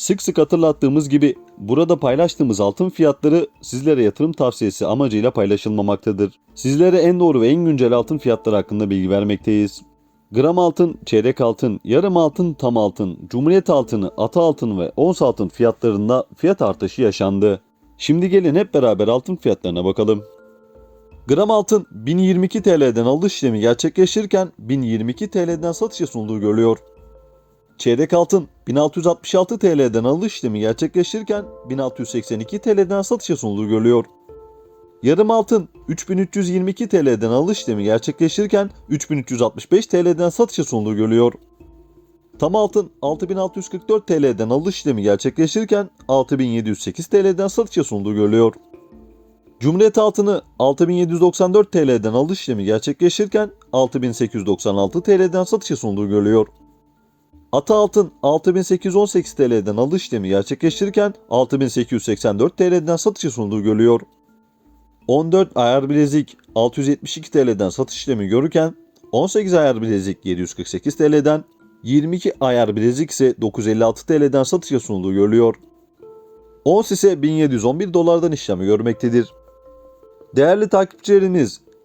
Sık sık hatırlattığımız gibi burada paylaştığımız altın fiyatları sizlere yatırım tavsiyesi amacıyla paylaşılmamaktadır. Sizlere en doğru ve en güncel altın fiyatları hakkında bilgi vermekteyiz. Gram altın, çeyrek altın, yarım altın, tam altın, cumhuriyet altını, ata altını ve ons altın fiyatlarında fiyat artışı yaşandı. Şimdi gelin hep beraber altın fiyatlarına bakalım. Gram altın 1022 TL'den alış işlemi gerçekleştirirken 1022 TL'den satışa sunduğu görülüyor. Çeyrek altın 1666 TL'den alış işlemi gerçekleştirirken 1682 TL'den satışa sunduğu görülüyor. Yarım altın 3322 TL'den alış işlemi gerçekleştirirken 3365 TL'den satışa sunduğu görülüyor. Tam altın 6644 TL'den alış işlemi gerçekleştirirken 6708 TL'den satışa sunduğu görülüyor. Cumhuriyet altını 6794 TL'den alış işlemi gerçekleştirirken 6896 TL'den satışa sunduğu görülüyor. Ata altın 6818 TL'den alış işlemi gerçekleştirirken 6884 TL'den satışa sunduğu görülüyor. 14 ayar bilezik 672 TL'den satış işlemi görürken 18 ayar bilezik 748 TL'den 22 ayar bilezik ise 956 TL'den satışa sunduğu görülüyor. Ons ise 1711 dolardan işlemi görmektedir. Değerli takipçilerimiz,